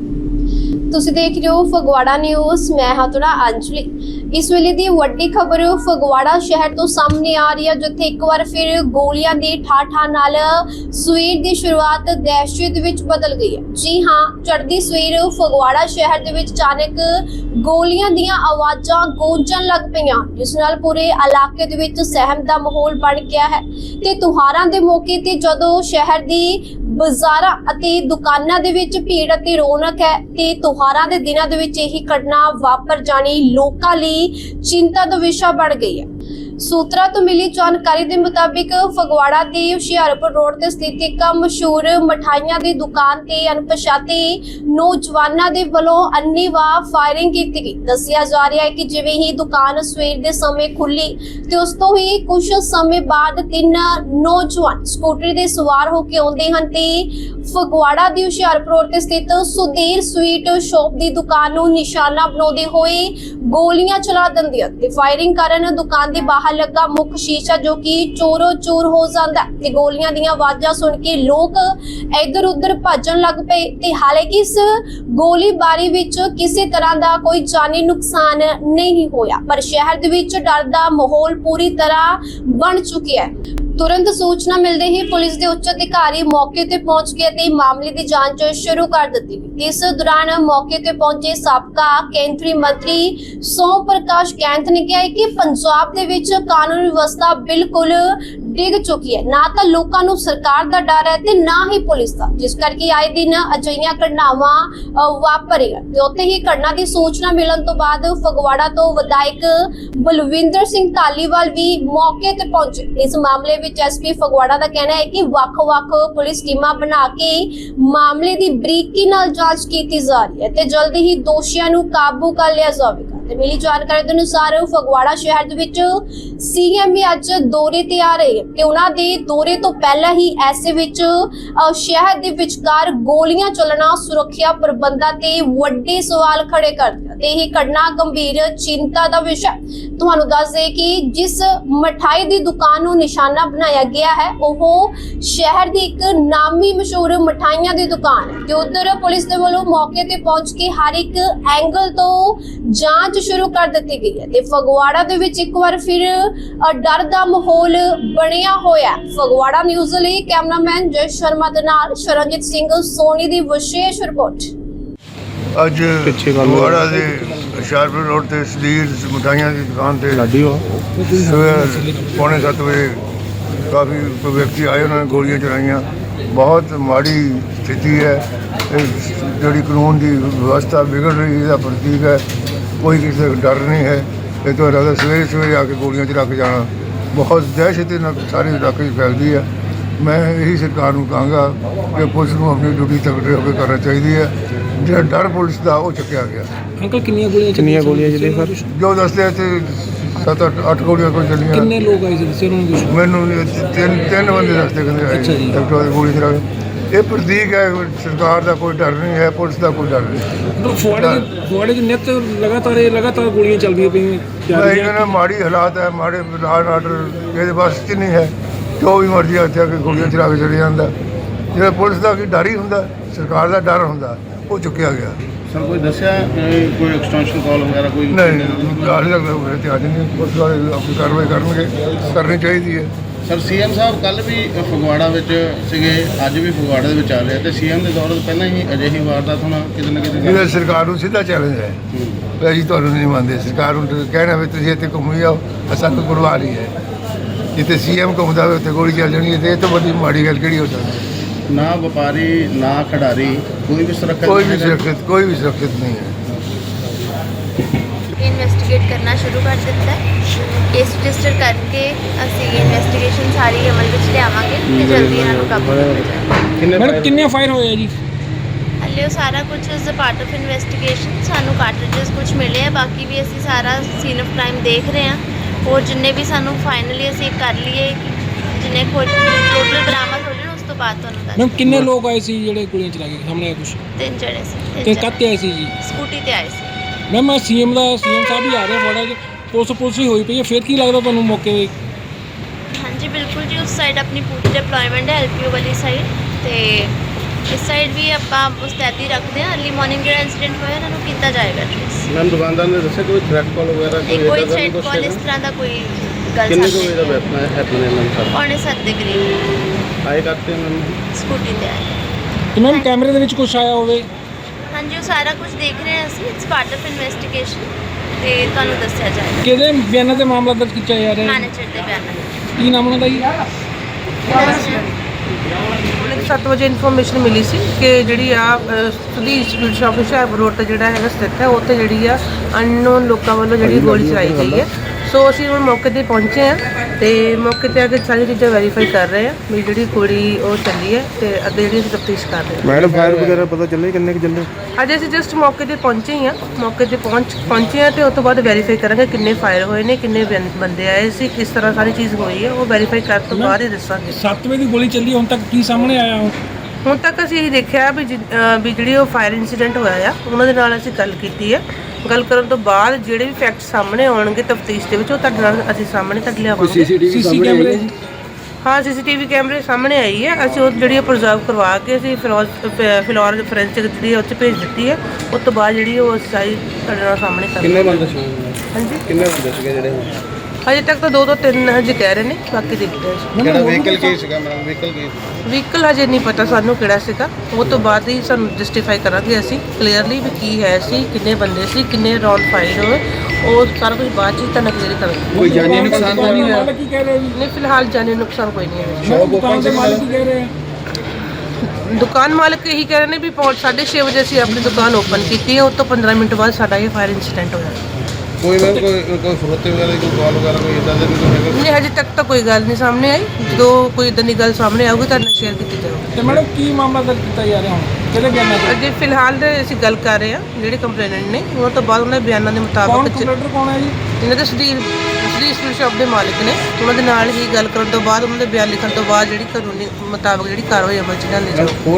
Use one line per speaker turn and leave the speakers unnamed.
Thank you ਤੁਸੀਂ ਦੇਖ ਰਹੇ ਹੋ ਫਗਵਾੜਾ ਨਿਊਜ਼ ਮੈਂ ਹਾਂ ਤੁਹਾਡਾ ਅੰਜਲੀ। ਇਸ ਵੇਲੇ ਦੀ ਵੱਡੀ ਖਬਰ ਫਗਵਾੜਾ ਸ਼ਹਿਰ ਤੋਂ ਸਾਹਮਣੇ ਆ ਰਹੀ ਹੈ, ਜਿੱਥੇ ਇੱਕ ਵਾਰ ਫਿਰ ਗੋਲੀਆਂ ਦੀ ਠਾਠਾ ਨਾਲ ਸਵੇਰ ਦੀ ਸ਼ੁਰੂਆਤ ਦਹਿਸ਼ਤ ਵਿੱਚ ਬਦਲ ਗਈ ਹੈ। ਜੀ ਹਾਂ, ਚੜ੍ਹਦੀ ਸਵੇਰ ਫਗਵਾੜਾ ਸ਼ਹਿਰ ਦੇ ਵਿੱਚ ਅਚਾਨਕ ਗੋਲੀਆਂ ਦੀਆਂ ਆਵਾਜ਼ਾਂ ਗੂੰਜਣ ਲੱਗ ਪਈਆਂ, ਜਿਸ ਨਾਲ ਪੂਰੇ ਇਲਾਕੇ ਦੇ ਵਿੱਚ ਸਹਿਮ ਦਾ ਮਾਹੌਲ ਬਣ ਗਿਆ ਹੈ। ਤੇ ਤਿਉਹਾਰਾਂ ਦੇ ਮੌਕੇ ਤੇ ਜਦੋਂ ਸ਼ਹਿਰ ਦੀ ਬਾਜ਼ਾਰਾਂ ਅਤੇ ਦੁਕਾਨਾਂ ਦੇ ਵਿੱਚ ਭੀੜ ਅਤੇ ਰੌਣਕ ਹੈ, ਤੇ ਤਿਉਹਾਰਾਂ ਦੇ ਦਿਨਾਂ ਦੇ ਵਿੱਚ ਇਹੀ ਘਟਨਾ ਵਾਪਰ ਜਾਣੀ ਲੋਕਾਂ ਲਈ ਚਿੰਤਾ ਦਾ ਵਿਸ਼ਾ ਬਣ ਗਈ ਹੈ। ਸੂਤਰਾਂ ਤੋਂ ਮਿਲੀ ਜਾਣਕਾਰੀ ਦੇ ਮੁਤਾਬਿਕ ਫਗਵਾੜਾ ਦੇ ਹੁਸ਼ਿਆਰਪੁਰ ਰੋਡ ਤੇ ਸਥਿਤ ਇੱਕ ਮਸ਼ਹੂਰ ਮਠਾਈਆਂ ਦੀ ਦੁਕਾਨ ਤੇ ਅਣਪਛਾਤੇ ਨੌਜਵਾਨਾਂ ਦੇ ਵੱਲੋਂ ਅੰਨ੍ਹੇਵਾਹ ਫਾਇਰਿੰਗ ਕੀਤੀ ਗਈ। ਦੱਸਿਆ ਜਾ ਰਿਹਾ ਹੈ ਕਿ ਜਿਵੇਂ ਹੀ ਦੁਕਾਨ ਸਵੇਰ ਦੇ ਸਮੇਂ ਖੁੱਲੀ ਤੇ ਉਸ ਤੋਂ ਹੀ ਕੁਝ ਸਮੇਂ ਬਾਅਦ ਤਿੰਨ ਨੌਜਵਾਨ ਸਕੂਟਰੀ ਦੇ ਸਵਾਰ ਹੋ ਕੇ ਆਉਂਦੇ ਹਨ ਤੇ ਫਗਵਾੜਾ ਦੀ ਹੁਸ਼ਿਆਰਪੁਰ ਰੋਡ ਤੇ ਸਥਿਤ ਸੁਧੀਰ ਸਵੀਟ ਸ਼ਾਪ ਦੀ ਦੁਕਾਨ ਨੂੰ ਨਿਸ਼ਾਨਾ ਬਣਾਉਂਦੇ ਹੋਏ ਗੋਲੀਆਂ ਚਲਾ ਦਿੰਦੇ ਹਨ ਤੇ ਫਾਇਰਿੰਗ ਕਾਰਨ ਦੁਕਾਨ ਦੇ ਬਾਹਰ ਲੱਗਾ ਮੁੱਖ ਸ਼ੀਸ਼ਾ ਜੋ ਕਿ ਚੋਰੋ ਚੋਰ ਹੋ ਜਾਂਦਾ ਤੇ ਗੋਲੀਆਂ ਦੀਆਂ ਆਵਾਜ਼ਾਂ ਸੁਣ ਕੇ ਲੋਕ ਇੱਧਰ ਉੱਧਰ ਭੱਜਣ ਲੱਗ ਪਏ ਤੇ ਹਾਲਾਂਕਿ ਇਸ ਗੋਲੀਬਾਰੀ ਵਿੱਚ ਕਿਸੇ ਤਰ੍ਹਾਂ ਦਾ ਕੋਈ ਜਾਨੀ ਨੁਕਸਾਨ ਨਹੀਂ ਹੋਇਆ, ਪਰ ਸ਼ਹਿਰ ਦੇ ਵਿੱਚ ਡਰ ਦਾ ਮਾਹੌਲ ਪੂਰੀ ਤਰ੍ਹਾਂ ਬਣ ਚੁੱਕਿਆ ਹੈ। ਤੁਰੰਤ ਸੂਚਨਾ ਮਿਲਦੇ ਹੀ ਪੁਲਿਸ ਦੇ ਉੱਚ ਅਧਿਕਾਰੀ ਮੌਕੇ ਤੇ ਪਹੁੰਚ ਗਏ ਤੇ ਮਾਮਲੇ ਦੀ ਜਾਂਚ ਸ਼ੁਰੂ ਕਰ ਦਿੱਤੀ। ਇਸ ਦੌਰਾਨ ਮੌਕੇ ਤੇ ਪਹੁੰਚੇ ਸਾਬਕਾ ਕੇਂਦਰੀ ਮੰਤਰੀ ਸੋਮ ਪ੍ਰਕਾਸ਼ ਕੈਂਥ ਨੇ ਕਿਹਾ ਕਿ ਪੰਜਾਬ ਦੇ ਵਿੱਚ ਕਾਨੂੰਨ ਵਿਵਸਥਾ ਬਿਲਕੁਲ ਡਿੱਗ ਚੁੱਕੀ ਹੈ। ਨਾ ਤਾਂ ਲੋਕਾਂ ਨੂੰ ਸਰਕਾਰ ਦਾ ਡਰ ਹੈ ਤੇ ਨਾ ਹੀ ਪੁਲਿਸ ਦਾ। ਜਿਸ ਕਰਕੇ ਆਏ ਦਿਨ ਅਜਿਹੀਆਂ ਘਟਨਾਵਾਂ ਅ, ਤੇ ਉੱਥੇ ਹੀ ਘਟਨਾ ਦੀ ਸੂਚਨਾ ਮਿਲਣ ਤੋਂ ਬਾਅਦ ਫਗਵਾੜਾ ਤੋਂ ਵਿਧਾਇਕ ਬਲਵਿੰਦਰ ਸਿੰਘ ਧਾਲੀਵਾਲ ਵੀ ਮੌਕੇ ਤੇ ਪਹੁੰਚੇ। ਇਸ ਮਾਮਲੇ ਵਿੱਚ ਐਸਪੀ ਫਗਵਾੜਾ ਦਾ ਕਹਿਣਾ ਹੈ ਕਿ ਵੱਖ-ਵੱਖ ਪੁਲਿਸ ਟੀਮਾਂ ਬਣਾ ਕੇ ਮਾਮਲੇ ਦੀ ਬਰੀਕੀ ਨਾਲ ਜਾਂਚ ਕੀਤੀ ਜਾ ਰਹੀ ਹੈ ਤੇ ਜਲਦੀ ਹੀ ਦੋਸ਼ੀਆਂ ਨੂੰ ਕਾਬੂ ਕਰ ਲਿਆ ਜਾਵੇਗਾ। ਤੇ ਮਿਲੀ ਜਾਣਕਾਰੀ ਦੇ ਅਨੁਸਾਰ ਫਗਵਾੜਾ ਸ਼ਹਿਰ ਦੇ ਵਿੱਚ ਸੀਐਮ ਅੱਜ ਦੌਰੇ ਤੇ ਆ ਰਹੇ ਤੇ ਉਹਨਾਂ ਦੇ ਦੌਰੇ ਤੋਂ ਪਹਿਲਾਂ ਹੀ ਐਸੇ ਵਿੱਚ ਸ਼ਹਿਰ ਦੇ ਵਿਚਕਾਰ ਗੋਲੀਆਂ ਚੱਲਣਾ, ਸੁਰੱਖਿਆ ਪ੍ਰਬੰਧਾਂ ਤੇ ਵੱਡੇ ਸਵਾਲ ਖੜੇ ਕਰਦਾ ਤੇ ਇਹ ਘਟਨਾ ਗੰਭੀਰ ਚਿੰਤਾ ਦਾ ਵਿਸ਼ਾ ਤੁਹਾਨੂੰ ਦੱਸ ਦੇ ਕਿ ਜਿਸ ਮਠਾਈ ਦੀ ਦੁਕਾਨ ਨੂੰ ਨਿਸ਼ਾਨਾ ਬਣਾਇਆ ਗਿਆ ਹੈ, ਉਹ ਸ਼ਹਿਰ ਦੀ ਇੱਕ ਨਾਮੀ ਮਸ਼ਹੂਰ ਮਠਾਈਆਂ ਦੀ ਦੁਕਾਨ ਹੈ। ਤੇ ਉਧਰ ਪੁਲਿਸ ਦੇ ਵੱਲੋਂ ਮੌਕੇ ਤੇ ਪਹੁੰਚ ਕੇ ਹਰ ਇੱਕ ਐਂਗਲ ਤੋਂ ਜਾਂਚ ਸ਼ੁਰੂ ਕਰ ਦਿੱਤੀ ਗਈ ਹੈ ਤੇ ਫਗਵਾੜਾ ਦੇ ਵਿੱਚ ਇੱਕ ਵਾਰ ਫਿਰ ਡਰ ਦਾ ਮਾਹੌਲ ਬਣਿਆ ਹੋਇਆ। ਫਗਵਾੜਾ ਨਿਊਜ਼ ਲਈ ਕੈਮਰਾਮੈਨ ਜੈ ਸ਼ਰਮਾ ਦੇ ਨਾਲ ਸ਼ਰਨਜੀਤ ਸਿੰਘ ਸੋਨੀ ਦੀ ਵਿਸ਼ੇਸ਼ ਰਿਪੋਰਟ।
ਅੱਜ ਫਗਵਾੜਾ ਦੇ ਹੁਸ਼ਿਆਰਪੁਰ ਰੋਡ ਤੇ ਸਦੀਰ ਮਠਾਈਆਂ ਦੀ ਦੁਕਾਨ ਤੇ
ਲਾਡੀ ਹੋ।
ਸਵੇਰ ਪੌਣੇ ਸੱਤ ਵਜੇ ਕਾਫੀ ਵਿਅਕਤੀ ਆਏ ਉਹਨਾਂ ਨੇ ਗੋਲੀਆਂ ਚਲਾਈਆਂ। ਬਹੁਤ ਮਾੜੀ ਸਥਿਤੀ ਹੈ। ਜਿਹੜੀ ਕਾਨੂੰਨ ਦੀ ਵਿਵਸਥਾ ਵਿਗੜ ਰਹੀ ਹੈ ਪ੍ਰਤੀਕ ਹੈ। ਕੋਈ ਕਿਸੇ ਦਾ ਡਰ ਨਹੀਂ ਹੈ। ਇਹ ਤੋਂ ਇਲਾਵਾ ਸਵੇਰੇ ਸਵੇਰੇ ਆ ਕੇ ਗੋਲੀਆਂ ਚਲਾ ਕੇ ਜਾਣਾ। ਬਹੁਤ ਦਹਿਸ਼ਤ ਨਾਲ ਸਾਰੇ ਇਲਾਕੇ 'ਚ ਫੈਲਦੀ ਹੈ। ਮੈਂ ਇਹੀ ਸਰਕਾਰ ਨੂੰ ਕਹਾਂਗਾ ਕਿ ਪੁਲਿਸ ਨੂੰ ਆਪਣੀ ਡਿਊਟੀ ਤਕੜੇ ਹੋ ਕੇ ਕਰਨਾ ਚਾਹੀਦੀ ਹੈ। ਜਿਹੜਾ ਡਰ ਪੁਲਿਸ ਦਾ ਉਹ ਚੁੱਕਿਆ ਗਿਆ।
ਅੰਕਲ ਕਿੰਨੀਆਂ ਗੋਲੀਆਂ
ਕਿੰਨੀਆਂ ਗੋਲੀਆਂ ਚੱਲੀਆਂ ਸਰ?
ਜੋ ਦੱਸਦੇ ਇੱਥੇ ਸੱਤ ਅੱਠ ਅੱਠ ਗੋਲੀਆਂ ਕੋਈ ਚੱਲੀਆਂ।
ਕਿੰਨੇ ਲੋਕ ਆਏ ਸੀ ਦੱਸਿਓ ਉਹਨਾਂ ਨੂੰ
ਮੈਨੂੰ ਤਿੰਨ ਤਿੰਨ ਬੰਦੇ ਦੱਸਦੇ ਕਹਿੰਦੇ ਆਏ।
ਅੱਛਾ ਜੀ।
ਡਾਕਟਰ ਦੀ ਗੋਲੀ ਚਲਾ। ਇਹ ਪ੍ਰਤੀਕ ਹੈ ਸਰਕਾਰ ਦਾ ਕੋਈ ਡਰ ਨਹੀਂ ਹੈ ਪੁਲਿਸ ਦਾ ਕੋਈ ਡਰ ਨਹੀਂ।
ਫੁਆੜੇ ਦੇ ਫੁਆੜੇ ਨਿੱਤ ਲਗਾਤਾਰ ਇਹ ਲਗਾਤਾਰ ਗੋਲੀਆਂ ਚੱਲਦੀਆਂ ਪਈਆਂ ਜਾ ਰਹੀਆਂ।
ਕਹਿੰਦਾ ਮਾੜੀ ਹਾਲਾਤ ਹੈ ਮਾੜੇ ਲਾਡ ਆਰਡਰ ਇਹਦੇ ਚ ਨਹੀਂ ਹੈ। ਜੋ ਵੀ ਮਰਜ਼ੀ ਇੱਥੇ ਆ ਕੇ ਗੋਲੀਆਂ ਚਲਾ ਕੇ ਚਲੇ ਜਾਂਦਾ। ਜਿਹੜਾ ਪੁਲਿਸ ਦਾ ਕੀ ਡਰ ਹੀ ਹੁੰਦਾ ਸਰਕਾਰ ਦਾ ਡਰ ਹੁੰਦਾ ਉਹ ਚੁੱਕਿਆ ਗਿਆ।
ਸਰ ਕੋਈ ਦੱਸਿਆ ਕੋਈ ਐਕਸਟੈਂਸ਼ਨ ਕਾਲ ਵਗੈਰਾ ਕੋਈ
ਨਹੀਂ ਹਾਲੇ ਤੱਕ ਮੇਰੇ ਤੇ ਆ ਨਹੀਂ ਪੁਲਿਸ ਵਾਲੇ ਆਪਣੀ ਕਾਰਵਾਈ ਕਰਨਗੇ ਕਰਨੀ ਚਾਹੀਦੀ ਹੈ।
ਸਰ ਸੀਐਮ ਸਾਹਿਬ ਕੱਲ ਵੀ ਫਗਵਾੜਾ ਵਿੱਚ ਸੀਗੇ ਅੱਜ ਵੀ ਫਗਵਾੜਾ ਦੇ ਵਿੱਚ ਆ ਰਹੇ ਆ। ਤੇ ਸੀਐਮ ਦੇ ਦੌਰੇ ਤੋਂ ਪਹਿਲਾਂ ਹੀ ਅਜਿਹੀ ਵਾਰਦਾਤ ਹੋਣਾ ਕਿਤੇ ਨਾ ਕਿਤੇ
ਇਹਦਾ ਸਰਕਾਰ ਨੂੰ ਸਿੱਧਾ ਚੈਲੰਜ ਹੈ। ਵੀ ਅਸੀਂ ਤੁਹਾਨੂੰ ਨਹੀਂ ਮੰਨਦੇ। ਸਰਕਾਰ ਨੂੰ ਤਾਂ ਕਹਿਣਾ ਵੀ ਤੁਸੀਂ ਇੱਥੇ ਘੁੰਮੀ ਜਾਓ ਅਸਾਂ ਸਾਨੂੰ ਗੁਰਵਾ ਰਹੀ ਹੈ। ਜਿੱਥੇ ਸੀਐਮ ਘੁੰਮਦਾ ਹੋਵੇ ਉੱਥੇ ਗੋਲੀ ਚੱਲ ਜਾਣੀ ਹੈ ਤੇ ਇਹ ਤੋਂ ਵੱਡੀ ਮਾੜੀ ਗੱਲ ਕਿਹੜੀ ਹੋ ਸਕਦੀ?
ਨਾ ਵਪਾਰੀ ਨਾ ਖਿਡਾਰੀ ਕੋਈ ਵੀ ਸੁਰੱਖਿਆ
ਕੋਈ ਵੀ ਸੁਰੱਖਿਅਤ ਕੋਈ ਵੀ ਸੁਰੱਖਿਅਤ ਨਹੀਂ ਹੈ।
ਇਨਵੈਸਟੀਗੇਟ ਕਰਨਾ ਸ਼ੁਰੂ ਕਰ ਦਿੱਤਾ ਹੈ। ਕੇਸ ਰਜਿਸਟਰ ਕਰਕੇ ਅਸੀਂ ਇਨਵੈਸਟੀਗੇਸ਼ਨ ਸਾਰੀ ਅਮਲ ਵਿੱਚ ਲਿਆਵਾਂਗੇ ਤੇ ਜਲਦੀ ਇਹਨਾਂ ਨੂੰ ਕਾਬੂ ਕੀਤਾ ਜਾਏਗਾ
ਮੈਡਮ ਕਿੰਨੇ ਫਾਇਰ ਹੋਏ ਆ ਜੀ?
ਹਲੇ ਉਹ ਸਾਰਾ ਕੁਝ ਅ ਪਾਰਟ ਆਫ ਇਨਵੈਸਟੀਗੇਸ਼ਨ ਸਾਨੂੰ ਕਾਰਟ੍ਰਿਜਸ ਕੁਝ ਮਿਲੇ ਆ ਬਾਕੀ ਵੀ ਅਸੀਂ ਸਾਰਾ ਸੀਨ ਆਫ ਕ੍ਰਾਈਮ ਦੇਖ ਰਹੇ ਹਾਂ। ਹੋਰ ਜਿੰਨੇ ਵੀ ਸਾਨੂੰ ਫਾਈਨਲੀ ਅਸੀਂ ਕਰ ਲਈਏ ਜਿੰਨੇ ਕੋਈ ਟੋਟਲ ਬਰਾਮਦ ਹੋ ਜਾਣ ਉਸ ਤੋਂ ਬਾਅਦ ਤੁਹਾਨੂੰ
ਮੈਮ
ਦੱਸ
ਕਿੰਨੇ ਲੋਕ ਆਏ ਸੀ ਜਿਹੜੇ ਗੋਲੀਆਂ ਚਲਾ ਕੇ? ਸਾਹਮਣੇ ਕੁਛ।
ਤਿੰਨ ਜਣੇ ਸੀ ਤਿੰਨ
ਤੇ
ਜਣੇ।
ਕੱਤੇ ਆਏ ਸੀ ਜੀ?
ਸਕੂਟੀ ਤੇ ਆਏ ਸੀ।
ਮੈਮ ਮੈਂ ਸੀਐਮ ਦਾ ਸੀਐਮ ਸਾਹਿਬ ਵੀ ਆ ਰਹੇ ਫੁਆੜਾ 'ਚ। ਪੁਲਿਸ ਪੁਲਿਸ ਹੀ ਹੋਈ ਪਈ ਹੈ ਫਿਰ ਕੀ ਲੱਗਦਾ ਤੁਹਾਨੂੰ ਮੌਕੇ ਤੇ?
ਹਾਂਜੀ ਬਿਲਕੁਲ ਜੀ ਉਸ ਸਾਈਡ ਆਪਣੀ ਪੂਰੀ ਡਿਪਲੋਇਮੈਂਟ ਹੈ ਐਲਪੀਓ ਵਾਲੀ ਸਾਈਡ ਤੇ ਇਸ ਸਾਈਡ ਵੀ ਆਪਾਂ ਮੁਸਤੈਦੀ ਰੱਖਦੇ ਹਾਂ। ਅਰਲੀ ਮਾਰਨਿੰਗ ਜਿਹੜਾ ਇਨਸੀਡੈਂਟ ਹੋਇਆ ਉਹਨਾਂ ਨੂੰ ਕੀਤਾ ਜਾਏਗਾ ਟ੍ਰੇਸ
ਮੈਮ ਦੁਕਾਨਦਾਰ ਨੇ ਦੱਸਿਆ ਕੋਈ ਥ੍ਰੈਟ ਕਾਲ ਵਗੈਰਾ
ਨਹੀਂ ਕੋਈ
ਏਦਾਂ ਦਾ
ਥ੍ਰੈਡ ਕਾਲ ਇਸ
ਹੈਗਾ?
ਤਰ੍ਹਾਂ ਦਾ ਕੋਈ ਗੱਲ
ਕਿੰਨੇ ਕੁ ਵਜੇ ਦਾ
ਸਾਹਮਣੇ
ਵੈਪਨ ਹੈ ਹੈਪਨ ਇਹਨਾਂ ਦਾ
ਪੌਣੇ ਸੱਤ ਦੇ ਕਰੀਬ।
ਆਏ ਕਰਤੇ ਮੈਮ?
ਸਕੂਟੀ ਤੇ ਆਏ।
ਤੇ ਮੈਮ ਕੈਮਰੇ ਦੇ ਵਿੱਚ ਕੁਝ ਆਇਆ ਹੋਵੇ?
ਹਾਂਜੀ ਉਹ ਸਾਰਾ ਕੁਝ ਦੇਖ ਰਹੇ ਹਾਂ ਅਸੀਂ ਇਟਸ ਪਾਰਟ ਆਫ ਇਨਵੈਸਟੀਗੇਸ਼ਨ ਤੇ ਤੁਹਾਨੂੰ ਦੱਸਿਆ ਜਾਏਗਾ।
ਕਿਹਦੇ ਬਿਆਨਾਂ ਤੇ ਮਾਮਲਾ ਦਰਜ ਕੀਤਾ ਜਾ ਰਿਹਾ ਹੈ?
ਮੈਨੇਜਰ ਦੇ ਬਿਆਨਾਂ
ਕੀ ਨਾਮ ਉਹਨਾਂ ਦਾ ਜੀ?
ਮੈਨੂੰ 7 ਵਜੇ ਇਨਫੋਰਮੇਸ਼ਨ ਮਿਲੀ ਸੀ ਕਿ ਜਿਹੜੀ ਆ Sudhir sweet shop Hoshiarpur road ਤੇ ਜਿਹੜਾ ਹੈਗਾ ਸਥਿਤ ਹੈ ਉੱਥੇ ਜਿਹੜੀ ਆ ਅਨਨੋਨ ਲੋਕਾਂ ਵੱਲੋਂ ਜਿਹੜੀ ਗੋਲੀ ਚਲਾਈ ਗਈ ਹੈ। ਸੋ ਅਸੀਂ ਹੁਣ ਮੌਕੇ ਤੇ ਪਹੁੰਚੇ ਆ ਤੇ ਮੌਕੇ ਤੇ ਆ ਕੇ ਸਾਰੀ ਚੀਜ਼ਾਂ ਵੈਰੀਫਾਈ ਕਰ ਰਹੇ ਆ ਵੀ ਜਿਹੜੀ ਗੋਲੀ ਉਹ ਚੱਲੀ ਹੈ ਤੇ ਅੱਗੇ ਜਿਹੜੀ ਅਸੀਂ ਤਫਤੀਸ਼ ਕਰ ਰਹੇ
ਮੈਡਮ ਫਾਇਰ ਵਗੈਰਾ ਪਤਾ ਚੱਲੇ ਕਿੰਨੇ ਕੁ ਚੱਲੇ?
ਅੱਜ ਅਸੀਂ ਜਸਟ ਮੌਕੇ ਤੇ ਪਹੁੰਚੇ ਹੀ ਆ ਮੌਕੇ ਤੇ ਪਹੁੰਚ ਪਹੁੰਚੇ ਆ ਤੇ ਉਸ ਤੋਂ ਬਾਅਦ ਵੈਰੀਫਾਈ ਕਰਾਂਗੇ ਕਿੰਨੇ ਫਾਇਰ ਹੋਏ ਨੇ ਕਿੰਨੇ ਬੰ- ਬੰਦੇ ਆਏ ਸੀ ਕਿਸ ਤਰ੍ਹਾਂ ਸਾਰੀ ਚੀਜ਼ ਹੋਈ ਹੈ ਉਹ ਵੈਰੀਫਾਈ ਕਰਨ ਤੋਂ ਬਾਅਦ ਹੀ ਦੱਸਾਂਗੇ।
7 ਵਜੇ ਦੀ ਗੋਲੀ ਚੱਲੀ ਹੁਣ ਤੱਕ ਕੀ ਸਾਹਮਣੇ ਆਇਆ ਹੁਣ
ਹੁਣ ਤੱਕ ਅਸੀਂ ਇਹ ਦੇਖਿਆ ਵੀ ਜਿ- ਅਹ ਵੀ ਜਿਹੜੀ ਉਹ ਫਾਇਰ ਇਨਸੀਡੈਂਟ ਹੋਇਆ ਆ ਉਹਨਾਂ ਦੇ ਨਾਲ ਅਸੀਂ ਗੱਲ ਕੀਤੀ ਹੈ। ਗੱਲ ਕਰਨ ਤੋਂ ਬਾਅਦ ਜਿਹੜੇ ਵੀ ਫੈਕਟ ਸਾਹਮਣੇ ਆਉਣਗੇ ਤਫਤੀਸ਼ ਦੇ ਵਿੱਚ ਉਹ ਤੁਹਾਡੇ ਨਾਲ ਅਸੀਂ ਸਾਹਮਣੇ ਤੱਕ ਲਿਆਵਾਂਗੇ।
ਸੀਸੀ ਕੈਮਰੇ
ਹਾਂ ਸੀਸੀਟੀਵੀ ਕੈਮਰੇ ਸਾਹਮਣੇ ਆਈ ਹੈ। ਅਸੀਂ ਉਹ ਜਿਹੜੀ ਪ੍ਰੀਜ਼ਰਵ ਕਰਵਾ ਕੇ ਅਸੀਂ ਫਿਲੌਰ ਫਿਲੌਰ ਫੋਰੈਂਸਿਕ ਜਿਹੜੀ ਹੈ 'ਚ ਭੇਜ ਦਿੱਤੀ ਹੈ। ਉਸ ਤੋਂ ਬਾਅਦ ਜਿਹੜੀ ਉਹ ਸਾਰੀ ਤੁਹਾਡੇ ਨਾਲ ਸਾਹਮਣੇ ਕਰ
ਕਿੰਨੇ ਬੰਦੇ ਸੀ?
ਹਾਂਜੀ।
ਕਿੰਨੇ ਬੰਦੇ ਸੀਗੇ ਜਿਹੜੇ?
ਹਜੇ ਤੱਕ ਤਾਂ ਦੋ ਤੋਂ ਤਿੰਨ ਹਜੇ ਕਹਿ ਰਹੇ ਨੇ ਬਾਕੀ ਦੇਖਦੇ ਹਾਂ
ਕਿਹੜਾ ਵਹੀਕਲ ਕੀ ਸੀਗਾ ਮੈਮ ਵਹੀਕਲ ਕੀ?
ਵਹੀਕਲ ਹਜੇ ਨਹੀਂ ਪਤਾ ਸਾਨੂੰ ਕਿਹੜਾ ਸੀਗਾ। ਉਹ ਤੋਂ ਬਾਅਦ ਹੀ ਸਾਨੂੰ ਜਸਟੀਫਾਈ ਕਰਾਂਗੇ ਅਸੀਂ ਕਲੀਅਰਲੀ ਵੀ ਕੀ ਹੈ ਸੀ ਕਿੰਨੇ ਬੰਦੇ ਸੀ ਕਿੰਨੇ ਰੌਂਡ ਫਾਇਰ ਹੋਏ ਉਹ ਸਾਰਾ ਕੁਝ ਬਾਅਦ ਚ ਹੀ ਤੁਹਾਨੂੰ ਕਲੀਅਰ ਕਰਾਂਗੇ।
ਕੋਈ ਜਾਨੀ ਨੁਕਸਾਨ ਤਾਂ ਨਹੀਂ ਹੋਇਆ? ਕੀ ਕਹਿ ਰਹੇ ਜੀ।
ਨਹੀਂ ਫਿਲਹਾਲ ਜਾਨੀ ਨੁਕਸਾਨ ਕੋਈ ਨਹੀਂ ਹੈ
ਸ਼ੌਪ ਦੁਕਾਨ ਦੇ ਮਾਲਕ ਕੀ ਕਹਿ ਰਹੇ। ਆ
ਦੁਕਾਨ ਮਾਲਕ ਇਹੀ ਕਹਿ ਰਹੇ ਨੇ ਵੀ ਪੌਂਚ 6:30 ਵਜੇ ਅਸੀਂ ਆਪਣੀ ਦੁਕਾਨ ਓਪਨ ਕੀਤੀ ਹੈ ਉਸ ਤੋਂ 15 ਮਿੰਟ ਬਾਅਦ ਸਾਡਾ ਇਹ ਫਾਇਰ ਇਨਸੀਡੈਂਟ ਹੋਇਆ।
ਕੋਈ ਮੈਮ ਕੋਈ ਕੋਈ ਫਰੋਤੇ ਵਗੈਰਾ ਦੀ ਕੋਈ ਕਾਲ ਵਗੈਰਾ ਕੋਈ ਇਦਾਂ ਦੇ ਨਹੀਂ ਕੋਈ ਹੈਗਾ?
ਨਹੀਂ ਹਜੇ ਤੱਕ ਤਾਂ ਕੋਈ ਗੱਲ ਨਹੀਂ ਸਾਹਮਣੇ ਆਈ। ਜਦੋਂ ਕੋਈ ਇਦਾਂ ਦੀ ਗੱਲ ਸਾਹਮਣੇ ਆਊਗੀ ਤੁਹਾਡੇ ਨਾਲ ਸ਼ੇਅਰ ਕੀਤੀ ਜਾਊਗੀ।
ਤੇ ਮੈਡਮ ਕੀ ਮਾਮਲਾ ਦਰਜ ਕੀਤਾ ਜਾ ਰਿਹਾ ਹੁਣ? ਕਿਹਦੇ ਬਿਆਨਾਂ ਤੇ?
ਅਜੇ ਫਿਲਹਾਲ ਦੇ ਅਸੀਂ ਗੱਲ ਕਰ ਰਹੇ ਹਾਂ ਜਿਹੜੇ ਕੰਪਲੇਨੈਂਟ ਨੇ ਉਹਨਾਂ ਤੋਂ ਬਾਅਦ ਉਹਨਾਂ ਦੇ ਬਿਆਨਾਂ ਦੇ
ਕੌਣ
ਮੁਤਾਬਕ
ਕੌਣ ਹੈ ਜੀ?
ਇਹਨਾਂ ਦੇ ਸੁਧੀਰ ਸੁਧੀਰ ਸਵੀਟ ਸ਼ਾਪ ਦੇ ਮਾਲਕ ਨੇ। ਉਹਨਾਂ ਦੇ ਨਾਲ ਹੀ ਗੱਲ ਕਰਨ ਤੋਂ ਬਾਅਦ ਉਹਨਾਂ ਦੇ ਬਿਆਨ ਲਿਖਣ ਤੋਂ ਬਾਅਦ ਜਿਹੜੀ ਕਾਨੂੰਨੀ ਮੁਤਾਬਕ ਜਿਹੜੀ ਕਾਰਵਾਈ ਅਮਲ ਚ ਲਿਆਂਦੀ ਜਾਊਗੀ।